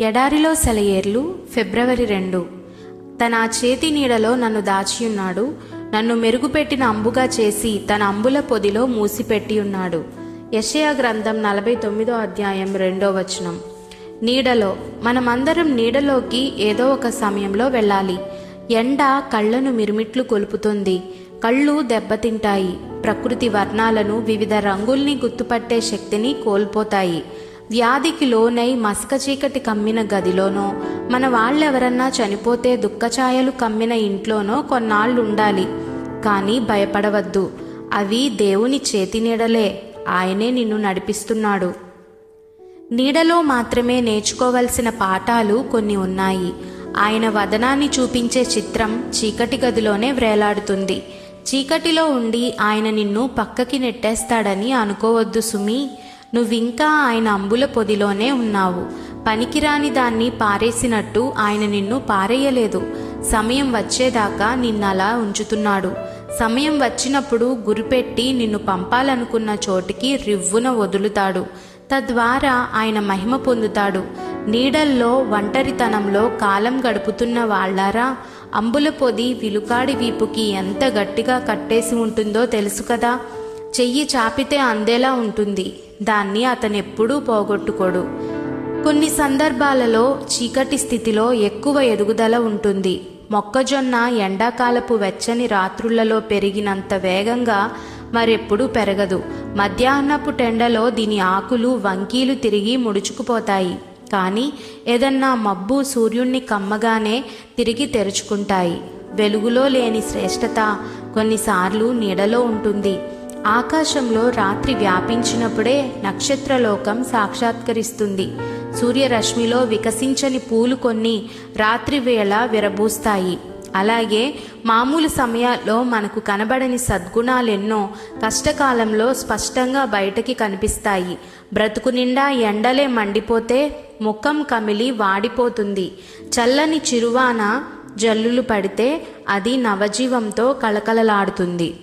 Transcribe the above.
ఎడారిలో సెలయేర్లు ఫిబ్రవరి రెండు. తన చేతి నీడలో నన్ను దాచియున్నాడు. నన్ను మెరుగుపెట్టిన అంబుగా చేసి తన అంబుల పొదిలో మూసిపెట్టి ఉన్నాడు. యషయా గ్రంథం నలభై తొమ్మిదో అధ్యాయం రెండో వచనం. నీడలో మనమందరం నీడలోకి ఏదో ఒక సమయంలో వెళ్ళాలి. ఎండ కళ్ళను మిరుమిట్లు కొలుపుతుంది. కళ్ళు దెబ్బతింటాయి. ప్రకృతి వర్ణాలను వివిధ రంగుల్ని గుర్తుపట్టే శక్తిని కోల్పోతాయి. వ్యాధికి లోనై మసక చీకటి కమ్మిన గదిలోనో మన వాళ్ళెవరన్నా చనిపోతే దుఃఖఛాయలు కమ్మిన ఇంట్లోనో కొన్నాళ్ళు ఉండాలి కానీ భయపడవద్దు. అవి దేవుని చేతి నీడలే. ఆయనే నిన్ను నడిపిస్తున్నాడు. నీడలో మాత్రమే నేర్చుకోవలసిన పాఠాలు కొన్ని ఉన్నాయి. ఆయన వదనాన్ని చూపించే చిత్రం చీకటి గదిలోనే వ్రేలాడుతుంది చీకటిలో ఉండి ఆయన నిన్ను పక్కకి నెట్టేస్తాడని అనుకోవద్దు సుమి. నువ్వింకా ఆయన అంబుల పొదిలోనే ఉన్నావు. పనికిరాని దాన్ని పారేసినట్టు ఆయన నిన్ను పారేయలేదు. సమయం వచ్చేదాకా నిన్నలా ఉంచుతున్నాడు. సమయం వచ్చినప్పుడు గురిపెట్టి నిన్ను పంపాలనుకున్న చోటికి రివ్వున వదులుతాడు. తద్వారా ఆయన మహిమ పొందుతాడు. నీడల్లో ఒంటరితనంలో కాలం గడుపుతున్న వాళ్ళారా? అంబుల పొది విలుకాడి వీపుకి ఎంత గట్టిగా కట్టేసి ఉంటుందో తెలుసు కదా? చెయ్యి చాపితే అందేలా ఉంటుంది. దాన్ని అతనెప్పుడూ పోగొట్టుకోడు. కొన్ని సందర్భాలలో చీకటి స్థితిలో ఎక్కువ ఎదుగుదల ఉంటుంది. మొక్కజొన్న ఎండాకాలపు వెచ్చని రాత్రులలో పెరిగినంత వేగంగా మరెప్పుడూ పెరగదు. మధ్యాహ్నపు టెండలో దీని ఆకులు వంకీలు తిరిగి ముడుచుకుపోతాయి. కానీ ఏదన్నా మబ్బు సూర్యుణ్ణి కమ్మగానే తిరిగి తెరుచుకుంటాయి. వెలుగులో లేని శ్రేష్టత కొన్నిసార్లు నీడలో ఉంటుంది. ఆకాశంలో రాత్రి వ్యాపించినప్పుడే నక్షత్రలోకం సాక్షాత్కరిస్తుంది. సూర్యరశ్మిలో వికసించని పూలు కొన్ని రాత్రి వేళ విరబూస్తాయి. అలాగే మామూలు సమయాల్లో మనకు కనబడని సద్గుణాలెన్నో కష్టకాలంలో స్పష్టంగా బయటకి కనిపిస్తాయి. బ్రతుకు నిండా ఎండలే మండిపోతే ముఖం కమిలి వాడిపోతుంది. చల్లని చిరువాన జల్లులు పడితే అది నవజీవంతో కళకళలాడుతుంది.